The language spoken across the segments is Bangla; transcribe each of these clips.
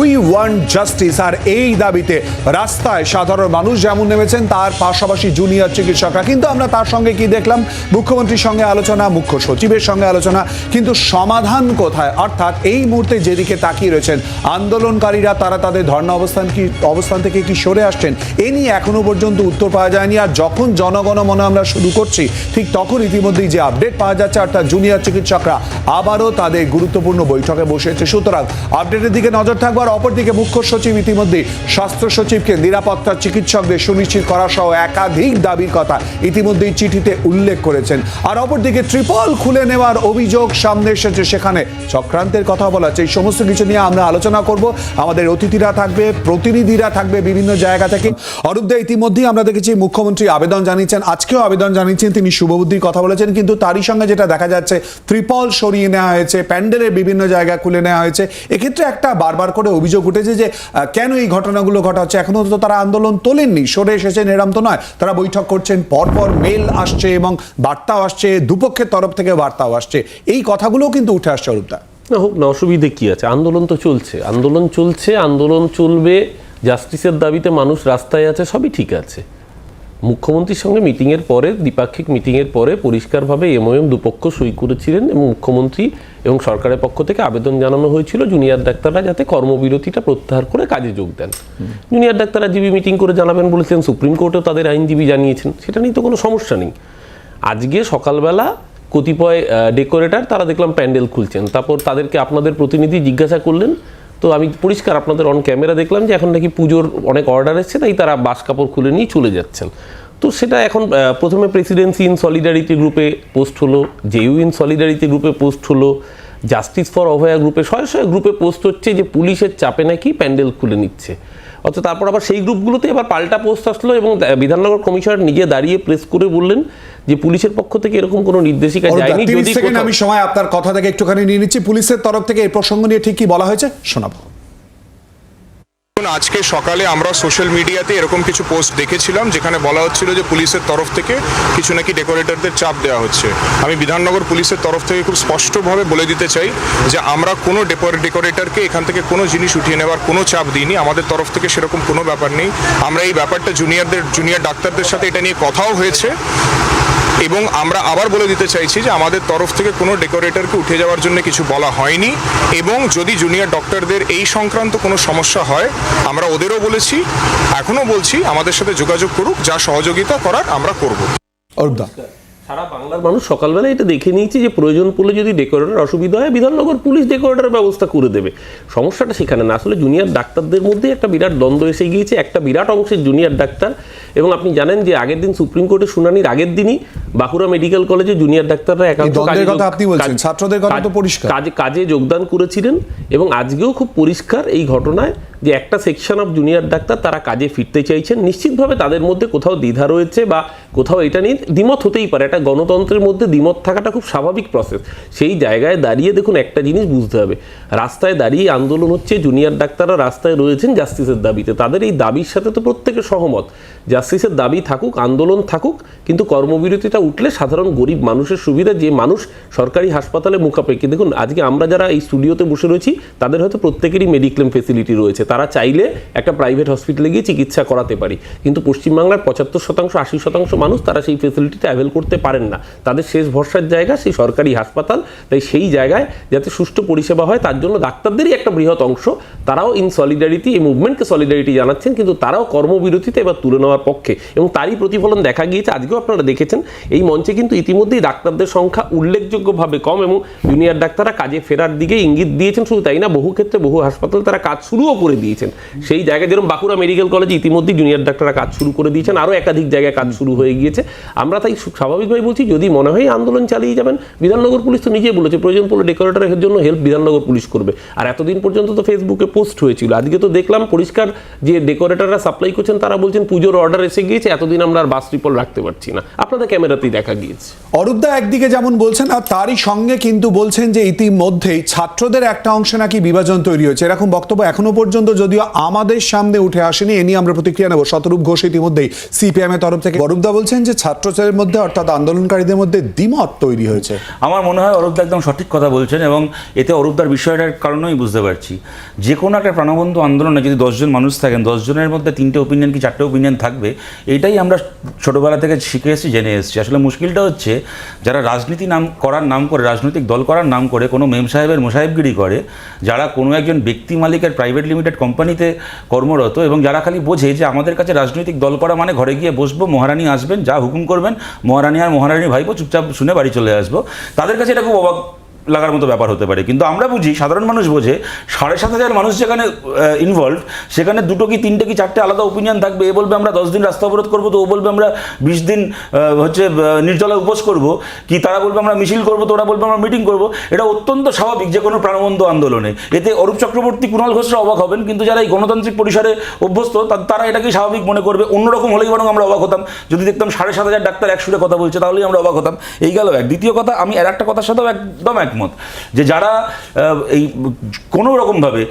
উই ওয়ান্ট জাস্টিস আর এই দাবিতে রাস্তায় সাধারণ মানুষ যেমন নেমেছেন, তার পাশাপাশি জুনিয়র চিকিৎসকরা। কিন্তু আমরা তার সঙ্গে কি দেখলাম? মুখ্যমন্ত্রীর সঙ্গে আলোচনা, মুখ্য সচিবের সঙ্গে আলোচনা। কিন্তু সমাধান কোথায়? অর্থাৎ এই মুহূর্তে যেদিকে তাকিয়ে রয়েছেন আন্দোলনকারীরা, তারা তাদের ধর্ণা অবস্থান কি, অবস্থান থেকে কি সরে আসছেন? এ নিয়ে এখনও পর্যন্ত উত্তর পাওয়া যায়নি। আর যখন জনগণ মনে আমরা শুরু করছি, ঠিক তখন ইতিমধ্যেই যে আপডেট পাওয়া যাচ্ছে, অর্থাৎ জুনিয়র চিকিৎসকরা আবারও তাদের গুরুত্বপূর্ণ বৈঠকে বসেছে সুতরাং আপডেটের দিকে নজর থাকবে। আর অপরদিকে মুখ্য সচিব ইতিমধ্যে স্বাস্থ্য সচিবকে নিরাপত্তা চিকিৎসকদের সুনিশ্চিত করা সহ একাধিক দাবির কথা ইতিমধ্যেই চিঠিতে উল্লেখ করেছেন। আর অপরদিকে ট্রিপল খুলে নেওয়ার অভিযোগ সামনে এসেছে। সেখানে চক্রান্তের কথা বলা হচ্ছে। এই সমস্ত কিছু নিয়ে আমরা আলোচনা করব। আমাদের অতিথিরা থাকবে, প্রতিনিধিরা থাকবে বিভিন্ন জায়গা থেকে। অরূপদা ইতিমধ্যেই আমরা দেখেছি মুখ্যমন্ত্রী আবেদন জানিয়েছেন। আজকেও আবেদন জানিয়েছেন। তিনি শুভবুদ্ধির কথা বলেছেন। কিন্তু তারই সঙ্গে যেটা দেখা যাচ্ছে, ত্রিপল সরিয়ে নেওয়া হয়েছে। প্যান্ডেলের বিভিন্ন জায়গা খুলে নেওয়া হয়েছে। এক্ষেত্রে একটা বারবার করে অভিযোগ উঠেছে যে কেন এই ঘটনাগুলো ঘটা হচ্ছে এখনও তো তারা আন্দোলন তোলেননি, সরে এসেছে এরম তো নয়। তারা বৈঠক করছেন, পরপর মেল আসছে এবং বার্তাও আসছে, দুপক্ষের তরফ থেকে বার্তাও আসছে। এই কথাগুলোও কিন্তু উঠে আসছে, অরূপদা। না হোক, না, অসুবিধে কী আছে? আন্দোলন তো চলছে। আন্দোলন চলছে, আন্দোলন চলবে, জাস্টিসের দাবিতে মানুষ রাস্তায় আছে, সবই ঠিক আছে। মুখ্যমন্ত্রীর সঙ্গে মিটিংয়ের পরে, দ্বিপাক্ষিক মিটিংয়ের পরে পরিষ্কারভাবে এমওএম দুপক্ষ সই করেছিলেন এবং মুখ্যমন্ত্রী এবং সরকারের পক্ষ থেকে আবেদন জানানো হয়েছিল জুনিয়র ডাক্তাররা যাতে কর্মবিরতিটা প্রত্যাহার করে কাজে যোগ দেন। জুনিয়র ডাক্তাররা জিবি মিটিং করে জানাবেন বলেছেন, সুপ্রিম কোর্টেও তাদের আইনজীবী জানিয়েছেন। সেটা নিয়ে তো কোনো সমস্যা নেই। আজকে সকালবেলা কতিপয় ডেকোরেটর তারা দেখলাম প্যান্ডেল খুলছেন। তারপর তাদেরকে আপনাদের প্রতিনিধি জিজ্ঞাসা করলেন তো আমি পরিষ্কার আপনাদের অন ক্যামেরা দেখলাম যে এখন নাকি পুজোর অনেক অর্ডার এসছে, তাই তারা বাস কাপড় খুলে নিয়ে চলে যাচ্ছেন। তো সেটা এখন প্রথমে প্রেসিডেন্সি ইন সলিডারিটি গ্রুপে পোস্ট হলো জেইউ ইন সলিডারিটি গ্রুপে পোস্ট হলো জাস্টিস ফর অভয়া গ্রুপে শয়ে শয়ে গ্রুপে পোস্ট হচ্ছে যে পুলিশের চাপে নাকি প্যান্ডেল খুলে নিচ্ছে। অর্থাৎ তারপর আবার সেই গ্রুপগুলোতে আবার পাল্টা পোস্ট আসলো এবং বিধাননগর কমিশনার নিজে দাঁড়িয়ে প্রেস করে বললেন যে পুলিশের পক্ষ থেকে এরকম কোনো নির্দেশিকা যায়নি যদি আমি সময় আপনার কথা থেকে একটুখানি নিয়ে নিচ্ছি। পুলিশের তরফ থেকে এই প্রসঙ্গ নিয়ে ঠিক কি বলা হয়েছে? শোনাবো। দেখুন, আজকে সকালে আমরা সোশ্যাল মিডিয়াতে এরকম কিছু পোস্ট দেখেছিলাম যেখানে বলা হচ্ছিল যে পুলিশের তরফ থেকে কিছু নাকি ডেকোরেটরদের চাপ দেওয়া হচ্ছে। আমি বিধাননগর পুলিশের তরফ থেকে খুব স্পষ্টভাবে বলে দিতে চাই যে আমরা কোনো ডেকোরেটরকে এখান থেকে কোনো জিনিস উঠিয়ে নেওয়ার কোনো চাপ দিইনি আমাদের তরফ থেকে সেরকম কোনো ব্যাপার নেই। আমরা এই ব্যাপারটা জুনিয়রদের জুনিয়র ডাক্তারদের সাথে এটা নিয়ে কথাও হয়েছে। এবং আমরা আবার বলে দিতে চাইছি যে আমাদের তরফ থেকে কোনো ডেকোরেটরকে উঠে যাওয়ার জন্য কিছু বলা হয়নি এবং যদি জুনিয়র ডক্টরদের এই সংক্রান্ত কোনো সমস্যা হয় আমরা ওদেরও বলেছি এখনও বলছি আমাদের সাথে যোগাযোগ করুক যা সহযোগিতা করার আমরা করব। অরূপদা সারা বাংলার মানুষ সকালবেলা এটা দেখে নিয়েছে যে প্রয়োজন পড়লে যদি ডেকোরেটর অসুবিধা হয় বিধাননগর পুলিশ ডেকোরেটরের ব্যবস্থা করে দেবে। সমস্যাটা সেখানে না। আসলে জুনিয়র ডাক্তারদের মধ্যে একটা বিরাট দ্বন্দ্ব এসে গিয়েছে। একটা বিরাট অংশের জুনিয়র ডাক্তার এবং আপনি জানেন যে আগের দিন সুপ্রিম কোর্টে শুনানির আগের দিনই বাঁকুড়া মেডিকেল কলেজে জুনিয়র ডাক্তাররা একান্ত দ্বন্দ্বের কথা আপনি বলছেন, ছাত্রদের কথা তো পরিষ্কার। কাজে কাজে যোগদান করেছিলেন এবং আজকেও খুব পরিষ্কার এই ঘটনায় যে একটা সেকশন অফ জুনিয়র ডাক্তার তারা কাজে ফিরতে চাইছেন। নিশ্চিতভাবে তাদের মধ্যে কোথাও দ্বিধা রয়েছে বা কোথাও এটা নিয়ে দ্বিমত হতেই পারে। একটা গণতন্ত্রের মধ্যে দ্বিমত থাকাটা খুব স্বাভাবিক প্রসেস সেই জায়গায় দাঁড়িয়ে দেখুন একটা জিনিস বুঝতে হবে। রাস্তায় দাঁড়িয়ে আন্দোলন হচ্ছে জুনিয়র ডাক্তাররা রাস্তায় রয়েছেন জাস্টিসের দাবিতে। তাদের এই দাবির সাথে তো প্রত্যেকে সহমত। জাস্টিসের দাবি থাকুক, আন্দোলন থাকুক, কিন্তু কর্মবিরতিটা উঠলে সাধারণ গরিব মানুষের সুবিধা, যে মানুষ সরকারি হাসপাতালে মুখাপেক্ষি। দেখুন, আজকে আমরা যারা এই স্টুডিওতে বসে রয়েছি, তাদের হয়তো প্রত্যেকেরই মেডিক্লেম ফেসিলিটি রয়েছে। তারা চাইলে একটা প্রাইভেট হসপিটালে গিয়ে চিকিৎসা করাতে পারি। কিন্তু পশ্চিমবাংলার পঁচাত্তর শতাংশ, আশি শতাংশ মানুষ তারা সেই ফেসিলিটিটা অ্যাভেল করতে পারেন না। তাদের শেষ ভরসার জায়গা সেই সরকারি হাসপাতাল। তাই সেই জায়গায় যাতে সুষ্ঠু পরিষেবা হয়, তার জন্য ডাক্তারদেরই একটা বৃহৎ অংশ। তারাও ইন সলিডারিটি এই মুভমেন্টকে সলিডারিটি জানাচ্ছেন, কিন্তু তারাও কর্মবিরতিতে এবার তুলে নেওয়ার পক্ষে। এবং তারই প্রতিফলন দেখা গিয়েছে, আজকেও আপনারা দেখেছেন, এই মঞ্চে কিন্তু ইতিমধ্যেই ডাক্তারদের সংখ্যা উল্লেখযোগ্যভাবে কম এবং জুনিয়র ডাক্তাররা কাজে ফেরার দিকে ইঙ্গিত দিয়েছেন, শুধু তাই না, বহু ক্ষেত্রে বহু হাসপাতাল তারা কাজ শুরুও করে দিয়েছেন। সেই জায়গায় যেরকম বাঁকুড়া মেডিকেল কলেজে ইতিমধ্যেই জুনিয়র ডাক্তাররা কাজ শুরু করে দিয়েছেন, আরও একাধিক জায়গায় কাজ শুরু হয়ে গিয়েছে। আমরা তাই স্বাভাবিকভাবে বলছি, যদি মনে হয় আন্দোলন চালিয়ে যাবেন, বিধাননগর পুলিশ তো নিজেই বলেছে, প্রয়োজন পড়লে ডেকোরেটরের জন্য হেল্প বিধাননগর পুলিশ করবে। আর এতদিন পর্যন্ত তো ফেসবুকে পোস্ট হয়েছিল। আজকে তো দেখলাম পরিষ্কার যে ডেকোরেটররা সাপ্লাই করছেন, তারা বলছেন পুজোর অর্ডার এসে গিয়েছে, এতদিন আমরা আর বাস ট্রিপল রাখতে পারছি না। আপনাদের ক্যামেরাতেই দেখা গিয়েছে। অরূপদা একদিকে যেমন বলছেন, আর তারই সঙ্গে কিন্তু বলছেন যে ইতিমধ্যেই ছাত্রদের একটা অংশে নাকি বিভাজন তৈরি হয়েছে। এরকম বক্তব্য এখনও পর্যন্ত যদিও আমাদের সামনে উঠে আসেনি, এ নিয়ে আমরা প্রতিক্রিয়া নেব। শতরূপ ঘোষ ইতিমধ্যেই সিপিএম এর তরফ থেকে। অরূপদা বলছেন যে ছাত্রছাত্রীর মধ্যে অর্থাৎ আন্দোলনকারীদের মধ্যে দ্বিমত তৈরি হয়েছে। আমার মনে হয় অরূপদা একদম সঠিক কথা বলছেন এবং এতে অরূপদার বিষয়টার কারণেই বুঝতে পারছি। যে কোনো একটা প্রাণবন্ধ আন্দোলনে যদি দশজন মানুষ থাকেন দশজনের মধ্যে তিনটে ওপিনিয়ন কি চারটে ওপিনিয়ন থাকবে, এটাই আমরা ছোটোবেলা থেকে শিখে এসেছি, জেনে এসেছি। আসলে মুশকিলটা হচ্ছে যারা রাজনীতি নাম করার নাম করে, রাজনৈতিক দল করার নাম করে, কোনো মেম সাহেবের মোসাহেবগিরি করে, যারা কোনো একজন ব্যক্তি মালিকের প্রাইভেট লিমিটেড কোম্পানিতে কর্মরত এবং যারা খালি বোঝে যে আমাদের কাছে রাজনৈতিক দল করা মানে ঘরে গিয়ে বসবো, মহারানী আসবেন, যা হুকুম করবেন, মহারানী আর মহারানী ভাইবো চুপচাপ শুনে বাড়ি চলে আসব, তাদের কাছে এটা খুব অবাক লাগার মতো ব্যাপার হতে পারে। কিন্তু আমরা বুঝি, সাধারণ মানুষ বোঝে, সাড়ে সাত হাজার মানুষ যেখানে ইনভলভ সেখানে দুটো কি, তিনটে কি, চারটে আলাদা ওপিনিয়ন থাকবে, এ বলবে আমরা দশ দিন রাস্তা অবরোধ করব, তো ও বলবে আমরা বিশ দিন হচ্ছে নির্জলা উপোস করব, কি তারা বলবে আমরা মিছিল করব, তো ওরা বলবে আমরা মিটিং করব, এটা অত্যন্ত স্বাভাবিক যে কোনো প্রাণবন্ধ আন্দোলনে। এতে অরূপ চক্রবর্তী, কুণাল ঘোষরা অবাক হবেন, কিন্তু যারা এই গণতান্ত্রিক পরিসরে অভ্যস্ত তারা এটাকে স্বাভাবিক মনে করবে, অন্যরকম হলেই বরং আমরা অবাক হতাম। যদি দেখতাম সাড়ে সাত হাজার ডাক্তার এক সুরে কথা বলছে, তাহলেই আমরা অবাক হতাম। এই গেল এক। দ্বিতীয় কথা, আমি আর একটা কথার সাথেও একদম একমত যে যারা এই কোনো রকমভাবে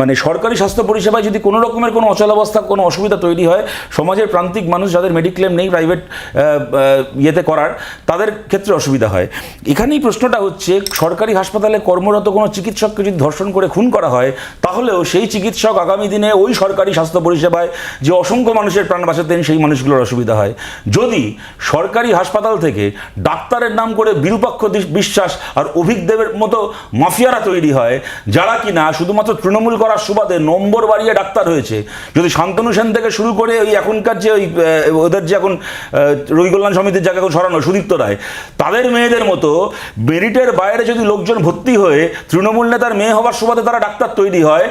মানে সরকারি স্বাস্থ্য পরিষেবায় যদি কোনো রকমের কোনো অচলাবস্থা, কোনো অসুবিধা তৈরি হয়, সমাজের প্রান্তিক মানুষ যাদের মেডিক্লেম নেই, প্রাইভেট ইয়েতে করার, তাদের ক্ষেত্রে অসুবিধা হয়। এখানেই প্রশ্নটা হচ্ছে, সরকারি হাসপাতালে কর্মরত কোনো চিকিৎসককে যদি ধর্ষণ করে খুন করা হয়, তাহলেও সেই চিকিৎসক আগামী দিনে ওই সরকারি স্বাস্থ্য পরিষেবায় যে অসংখ্য মানুষের প্রাণ বাঁচাতেন, সেই মানুষগুলোর অসুবিধা হয়। যদি সরকারি হাসপাতাল থেকে ডাক্তারের নাম করে বিরূপাক্ষ বিশ্বাস আর অভিজ্ঞদেবের মতো মাফিয়ারা তৈরি হয় যারা কিনা শুধুমাত্র তৃণমূল করার সুবাদে নম্বর বাড়িয়ে ডাক্তার হয়েছে। যদি শান্তনু সেন থেকে শুরু করে ওই এখনকার যে ওই ওদের যে এখন রোগী কল্যাণ সমিতির জায়গা এখন সরানো সুদীপ্ত রায় তাদের মেয়েদের মতো মেরিটের বাইরে যদি লোকজন ভর্তি হয়ে তৃণমূল নেতার মেয়ে হওয়ার সুবাদে তারা ডাক্তার তৈরি হয়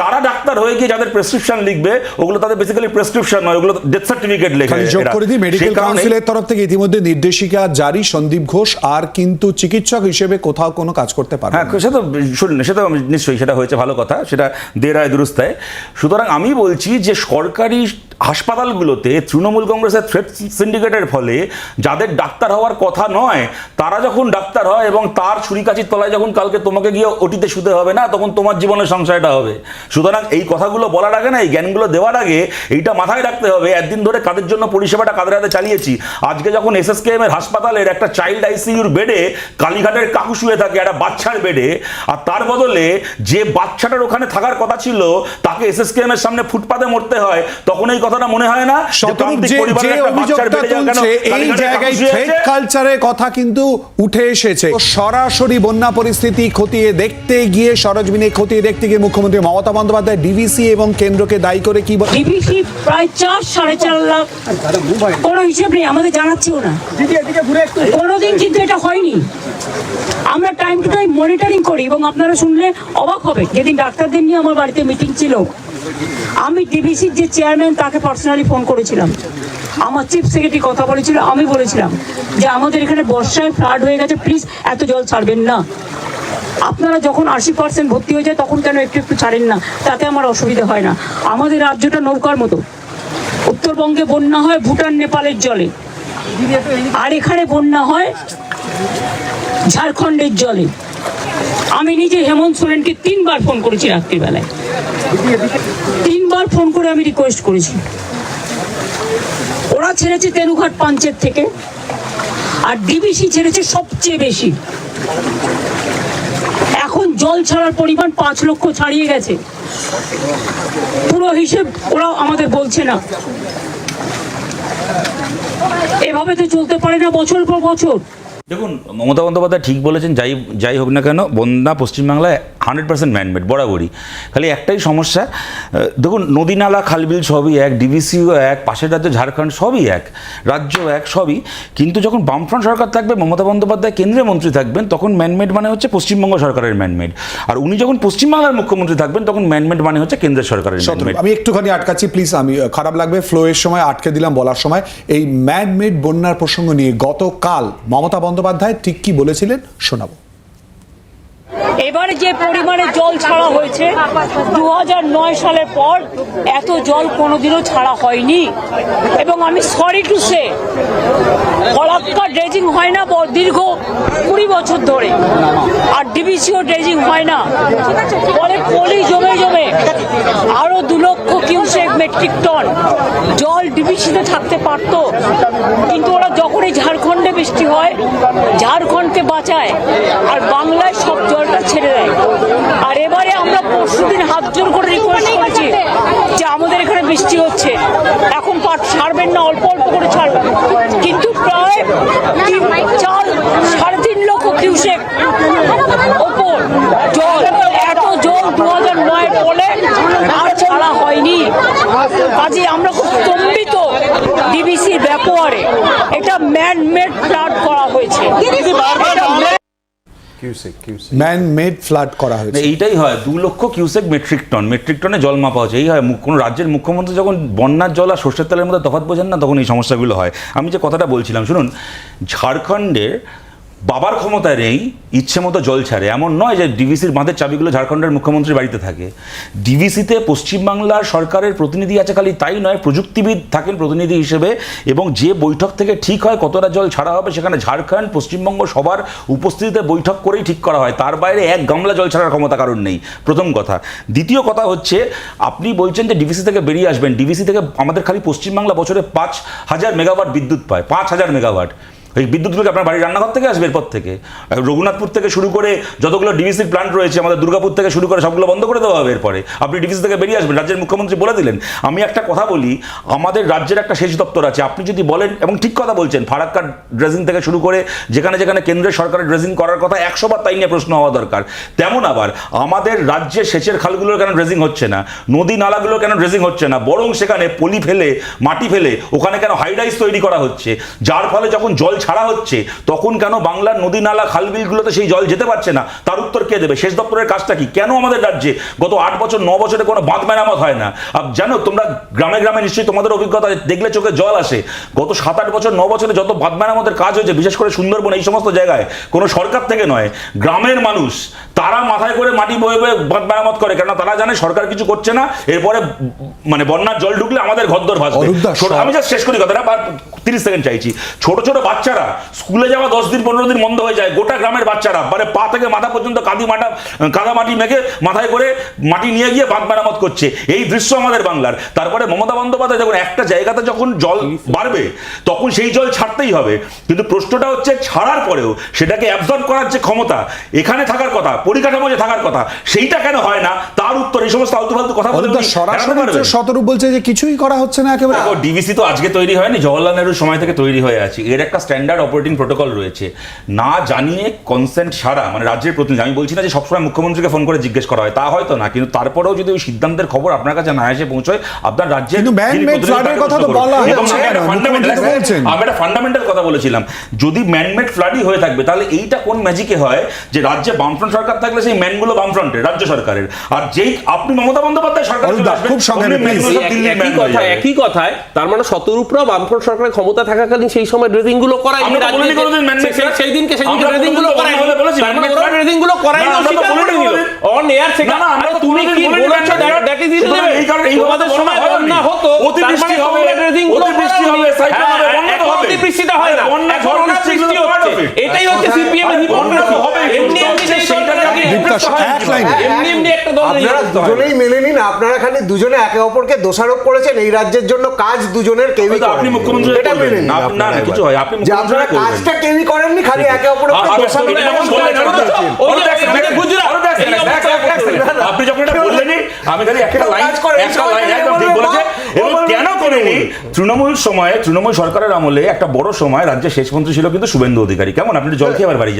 তারা ডাক্তার হয়ে গিয়ে যাদের প্রেসক্রিপশন লিখবে ওগুলো তাদের বেসিক্যালি প্রেসক্রিপশন নয় ওগুলো ডেথ সার্টিফিকেট লেখে যোগ করে দিই মেডিকেল কাউন্সিলের তরফ থেকে ইতিমধ্যে নির্দেশিকা জারি সন্দীপ ঘোষ আর কিন্তু চিকিৎসক হিসেবে কোথাও কোনো কাজ করতে পারে হ্যাঁ। সে তো শুনুন তো নিশ্চয়ই সেটা হয়েছে ভালো কথা সেটা দেরায় দুরুস্তায় সুতরাং আমি বলছি যে সরকারি হাসপাতালগুলোতে তৃণমূল কংগ্রেসের থ্রেড সিন্ডিকেটের ফলে যাদের ডাক্তার হওয়ার কথা নয়, তারা যখন ডাক্তার হয় এবং তার ছুরিকাচির তলায় যখন কালকে তোমাকে গিয়ে ওটিতে শুতে হবে না, তখন তোমার জীবনের সংশয়টা হবে। সুতরাং এই কথাগুলো বলার আগে না, এই জ্ঞানগুলো দেওয়ার আগে এইটা মাথায় রাখতে হবে, একদিন ধরে কাদের জন্য পরিষেবাটা কাদের হাতে চালিয়েছি। আজকে যখন এসএসকেএম এর হাসপাতালের একটা চাইল্ড আইসিইউর বেডে কালীঘাটের কাকু শুয়ে থাকে, একটা বাচ্চার বেডে আর তার বদলে যে বাচ্চাটার ওখানে থাকার কথা ছিল, তাকে এস এসএসকেএম এর সামনে ফুটপাতে মরতে হয়, তখন এই কথাটা মনে হয় না। এই জায়গায় থ্রেড কালচারের কথা কিন্তু উঠে এসেছে। সরাসরি বন্যা পরিস্থিতি খতিয়ে দেখতে গিয়ে সরজমিনে খতিয়ে দেখতে গিয়ে মুখ্যমন্ত্রী মমতা বন্দ্যোপাধ্যায় ডিভিসি এবং কেন্দ্রকে দায়ী করে কি বল- ডিবিসি প্রায় চার সাড়ে চার লাখ। কোনো হিসেব নেই আমাদের জানাচ্ছেও না। কোনোদিন কিন্তু এটা হয়নি। আমরা টাইম টু টাইম মনিটরিং করি এবং আপনারা শুনলে অবাক হবে। যেদিন ডাক্তারদের নিয়ে আমার বাড়িতে মিটিং ছিল আমি ডিবিসির যে চেয়ারম্যান তাকে পার্সোনালি ফোন করেছিলাম। আমার চিফ সেক্রেটারি কথা বলেছিল, আমি বলেছিলাম যে আমাদের এখানে বর্ষায় ফ্লাড হয়ে গেছে প্লিজ এত জল ছাড়বেন না। আপনারা যখন আশি পার্সেন্ট ভর্তি হয়ে যায়, তখন কেন একটু একটু ছাড়েন না? তাতে আমার অসুবিধা হয় না। আমাদের রাজ্যটা নৌকার মতো। উত্তরবঙ্গে বন্যা হয় ভুটান, নেপালের জলে। আর এখানে বন্যা হয় ঝাড়খণ্ডের জলে। আমি নিজে হেমন্ত সোরেনকে তিনবার ফোন করেছি রাত্রিবেলায়। তিনবার ফোন করে আমি রিকোয়েস্ট করেছি। ওরা ছেড়েছে তেনুঘাট পাঞ্চের থেকে, আর ডিবিসি ছেড়েছে সবচেয়ে বেশি। এখন জল ছাড়ার পরিমাণ পাঁচ লক্ষ ছাড়িয়ে গেছে। পুরো হিসেব ওরা আমাদের বলছে না। এভাবে তো চলতে পারে না বছর পর বছর। দেখুন মমতা বন্দ্যোপাধ্যায় ঠিক বলেছেন যাই যাই হোক না কেন বন্যা পশ্চিমবাংলায় হান্ড্রেড পার্সেন্ট ম্যানমেড বরাবরই। খালি একটাই সমস্যা দেখুন নদী নালা খালবিল সবই এক ডিভিসিও এক, পাশের রাজ্য ঝাড়খণ্ড সবই এক রাজ্য এক, সবই। কিন্তু যখন বামফ্রন্ট সরকার থাকবে, মমতা বন্দ্যোপাধ্যায় কেন্দ্রীয় মন্ত্রী থাকবেন, তখন ম্যানমেড মানে হচ্ছে পশ্চিমবঙ্গ সরকারের ম্যানমেড আর উনি যখন পশ্চিমবাংলার মুখ্যমন্ত্রী থাকবেন, তখন ম্যানমেড মানে হচ্ছে কেন্দ্রের সরকারের আমি একটুখানি আটকাচ্ছি প্লিজ আমি খারাপ লাগবে ফ্লো এর সময় আটকে দিলাম বলার সময়। এই ম্যানমেড বন্যার প্রসঙ্গ নিয়ে গতকাল মমতা বন্দ্যোপাধ্যায় ঠিক কি বলেছিলেন, শোনাবো। এবারে যে পরিমাণে জল ছাড়া হয়েছে দু সালের পর এত জল কোনোদিনও ছাড়া হয়নি। এবং আমি sorry to say Farakka dredging হয় না দীর্ঘ কুড়ি বছর ধরে। আর ডিবিসিও ড্রেজিং হয় না। ফলে পলি জমে জমে আরও মেট্রিক টন জল ডিবিসিতে থাকতে পারতো। কিন্তু ওরা যখনই ঝাড়খণ্ডে বৃষ্টি হয়, ঝাড়খণ্ডকে বাঁচায়। আর বাংলায় সব জলটা ছেড়ে দেয়। আর এবারে আমরা পরশুদিন হাত জোর করে রিকোয়েস্ট করেছি যে আমাদের এখানে বৃষ্টি হচ্ছে। এখন পাট ছাড়বেন না অল্প অল্প করে ছাড়বেন। কিন্তু প্রায় তিন চার সাড়ে তিন লক্ষ কিউসেক ওপর জল এত জল দু হাজার নয় বলে আর ছাড়া হয়নি। কাজে আমরা খুব স্তম্ভিত ডিবিসির ব্যবহারে এটা ম্যান মেড ফ্লাড করা হয়েছে। এটা man- ম্যান মেড ফ্লাড করা হয়েছে। এইটাই হয় দু লক্ষ কিউসেক মেট্রিক টন মেট্রিক টনে জল মাপা হচ্ছে। এই হয় কোনো রাজ্যের মুখ্যমন্ত্রী যখন বন্যার জল আর সর্ষের তেলের মধ্যে তফাৎ বোঝেন না তখন এই সমস্যাগুলো হয়। আমি যে কথাটা বলছিলাম শুনুন ঝাড়খণ্ডের বাবার ক্ষমতা নেই ইচ্ছে মতো জল ছাড়ে। এমন নয় যে ডিভিসির বাঁধের চাবিগুলো ঝাড়খণ্ডের মুখ্যমন্ত্রীর বাড়িতে থাকে। ডিভিসিতে পশ্চিমবাংলার সরকারের প্রতিনিধি আছে খালি তাই নয়, প্রযুক্তিবিদ থাকেন প্রতিনিধি হিসেবে এবং যে বৈঠক থেকে ঠিক হয়, কতটা জল ছাড়া হবে সেখানে ঝাড়খণ্ড পশ্চিমবঙ্গ সবার উপস্থিতিতে বৈঠক করেই ঠিক করা হয়। তার বাইরে এক গামলা জল ছাড়ার ক্ষমতা কারণ নেই, প্রথম কথা। দ্বিতীয় কথা হচ্ছে, আপনি বলছেন যে ডিভিসি থেকে বেরিয়ে আসবেন। ডিভিসি থেকে আমাদের খালি পশ্চিমবাংলা বছরে পাঁচ হাজার মেগাওয়াট বিদ্যুৎ পায়, পাঁচ হাজার মেগাওয়াট। এই বিদ্যুৎগুলো আপনার বাড়ির রান্নাঘর থেকে আসবে এরপর থেকে। রঘুনাথপুর থেকে শুরু করে যতগুলো ডিভিসির প্ল্যান্ট রয়েছে, আমাদের দুর্গাপুর থেকে শুরু করে সবগুলো বন্ধ করে দেওয়া হবে এরপরে। আপনি ডিভিসি থেকে বেরিয়ে আসবেন, রাজ্যের মুখ্যমন্ত্রী বলে দিলেন। আমি একটা কথা বলি, আমাদের রাজ্যের একটা সেচ দপ্তর আছে, আপনি যদি বলেন এবং ঠিক কথা বলছেন ফারাক্কার ড্রেজিং থেকে শুরু করে যেখানে যেখানে কেন্দ্রের সরকারের ড্রেজিং করার কথা একশো বার তাই নিয়ে প্রশ্ন হওয়া দরকার। তেমন আবার আমাদের রাজ্যের সেচের খালগুলোর কেন ড্রেজিং হচ্ছে না? নদী নালাগুলো কেন ড্রেজিং হচ্ছে না? বরং সেখানে পলি ফেলে, মাটি ফেলে, ওখানে কেন হাইরাইস তৈরি করা হচ্ছে? যার ফলে যখন জল ছাড়া হচ্ছে তখন কেন বাংলার নদী নালা খালবিলগুলোতে সেই জল যেতে পারছে না? তার উত্তর কে দেবে? সেচ দপ্তরের কাজটা কি? কেন আমাদের রাজ্যে গত আট বছর ন বছরে কোনো বাঁধ মেরামত হয় না? আর জানো তোমরা গ্রামে গ্রামে নিশ্চয়ই তোমাদের অভিজ্ঞতা দেখলে চোখে জল আসে। গত সাত আট বছর ন বছরে যত বাঁধ মেরামতের কাজ হয়েছে বিশেষ করে সুন্দরবন এই সমস্ত জায়গায় কোনো সরকার থেকে নয় গ্রামের মানুষ তারা মাথায় করে মাটি বয়ে বয়ে বাঁধ মেরামত করে। কেননা তারা জানে সরকার কিছু করছে না এরপরে মানে বন্যার জল ঢুকলে আমাদের ঘরদর ভাসবে। আমি জাস্ট শেষ করি কথাটা তিরিশ সেকেন্ড চাইছি। ছোট ছোট বাচ্চারা স্কুলে যাওয়া দশ দিন পনেরো দিন বন্ধ হয়ে যায়। গোটা গ্রামের বাচ্চারা মানে পা থেকে মাথা পর্যন্ত কাদি মাটা কাদা মাটি মেখে মাথায় করে মাটি নিয়ে গিয়ে বাঁধ মেরামত করছে। এই দৃশ্য আমাদের বাংলার। তারপরে মমতা বন্দ্যোপাধ্যায় যখন একটা জায়গাতে যখন জল বাড়বে তখন সেই জল ছাড়তেই হবে। কিন্তু প্রশ্নটা হচ্ছে ছাড়ার পরেও সেটাকে অ্যাবজর্ব করার যে ক্ষমতা এখানে থাকার কথা পরিকাঠামো যে থাকার কথা সেইটা কেন হয় না? তার উত্তর এই সমস্ত আলতু ফালতু কথা বলে অরূপদা, উনি সরাসরি? শতরূপ বলছে যে কিছুই করা হচ্ছে না একেবারে। ডিভিসি তো আজকে তৈরি হয়নি জওয়াহরলাল নেহরুর সময় থেকে তৈরি হয়ে আছে। এর একটা স্ট্যান্ডার্ড অপারেটিং প্রোটোকল রয়েছে। না জানিয়ে কনসেন্ট ছাড়া মানে রাজ্যের প্রতিনিধি আমি বলছি না যে সবসময় মুখ্যমন্ত্রীকে ফোন করে জিজ্ঞেস করা হয় তা হয়তো না কিন্তু তারপরেও যদি ওই সিদ্ধান্তের খবর আপনার কাছে না এসে পৌঁছয় আপনার হচ্ছে আমি একটা ফান্ডামেন্টাল কথা বলেছিলাম। যদি ম্যানমেড ফ্লাডই হয়ে থাকবে তাহলে এইটা কোন ম্যাজিকে হয়? যে রাজ্যে বামফ্রন্ট সরকার থাকলে সেই ম্যানগুলো বামফ্রন্টের রাজ্য সরকারের। আর যেই আপনি মমতা বন্দ্যোপাধ্যায় সরকার খুব একই কথায় তার মানে শতরূপরা বামফ্রন্ট সরকারের ক্ষমতা থাকাকালীন সেই সময় ড্রেজিংগুলো সেই দিনকে সেই দিনকে গুলো গুলো করাই। অন এয়ার না, আমরা তুমি কি বলেছ? এই কারণে এই সময়। হতো অতিবৃষ্টি হবে, গুলো হবে, হবে, বন্যা হবে। অতিবৃষ্টিটা হয় না। বন্যা, ঝড় বৃষ্টি হচ্ছে। এটাই হচ্ছে সিপিএম এর হবে, এমনি এমনি আপনারা দুজনেই মেনে নিন আপনারা খালি দুজনে একে অপরকে দোষারোপ করেছেন এই রাজ্যের জন্য কাজ দুজনের কেউই আপনি মুখ্যমন্ত্রী এটা মেনে নিন না, না, আপনারা না, কিছু হয়, আপনি আপনারা কাজটা কেউই করেননি খালি একে অপরের। আপনি যখন এটা বললেনই আমি খালি একটা লাইন একটা লাইন একদম ঠিক বলেছে। এবং কেন করেনি? তৃণমূল সময়ে তৃণমূল সরকারের আমলে একটা বড় সময় রাজ্যের শেষ মন্ত্রী ছিল কিন্তু শুভেন্দু অধিকারী। কেমন? আপনি জল খেয়ে আবার বাড়ি যান।